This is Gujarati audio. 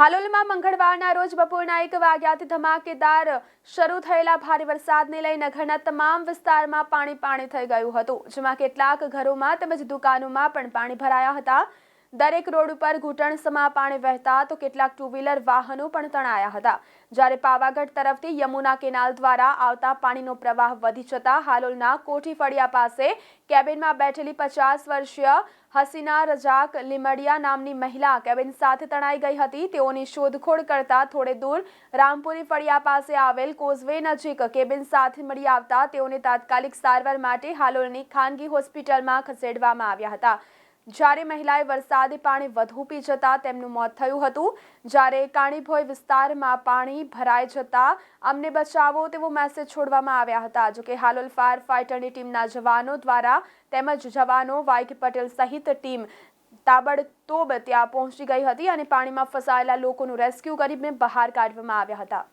હાલોલમાં મંગળવારના રોજ બપોરના એક વાગ્યાથી ધમાકેદાર શરૂ થયેલા ભારે વરસાદને લઈને ઘરના તમામ વિસ્તારમાં પાણી પાણી થઈ ગયું હતું, જેમાં કેટલાક ઘરોમાં તેમજ દુકાનોમાં પણ પાણી ભરાયા હતા. દરેક રોડ ઉપર ઘૂંટણસમાં પાણી વહેતા તો કેટલાક ટુ વ્હીલર વાહનો પણ તણાયા હતા. જ્યારે પાવાગઢ તરફથી યમુના કેનાલ દ્વારા આવતા પાણીનો પ્રવાહ વધી જતા હાલોલના કોઠી ફળિયા પાસે કેબિનમાં બેઠેલી પચાસ વર્ષીય હસીના રજાક લીમડિયા નામની મહિલા કેબિન સાથે તણાઈ ગઈ હતી. તેઓની શોધખોળ કરતા થોડે દૂર રામપુરી ફળિયા પાસે આવેલ કોઝવે નજીક કેબિન સાથે મળી આવતા તેઓને તાત્કાલિક સારવાર માટે હાલોલની ખાનગી હોસ્પિટલમાં ખસેડવામાં આવ્યા હતા. જ્યારે મહિલાએ વરસાદી પાણી વધુ પી જતા તેમનું મોત થયું હતું. જ્યારે કાણીભોય વિસ્તારમાં પાણી ભરાઈ જતા અમને બચાવો તેવો મેસેજ છોડવામાં આવ્યા હતા. જોકે હાલોલ ફાયર ફાઇટરની ટીમના જવાનો દ્વારા તેમજ જવાનો વાઈક પટેલ સહિત ટીમ તાબડતોબ ત્યાં પહોંચી ગઈ હતી અને પાણીમાં ફસાયેલા લોકોનું રેસ્ક્યુ કરીને બહાર કાઢવામાં આવ્યા હતા.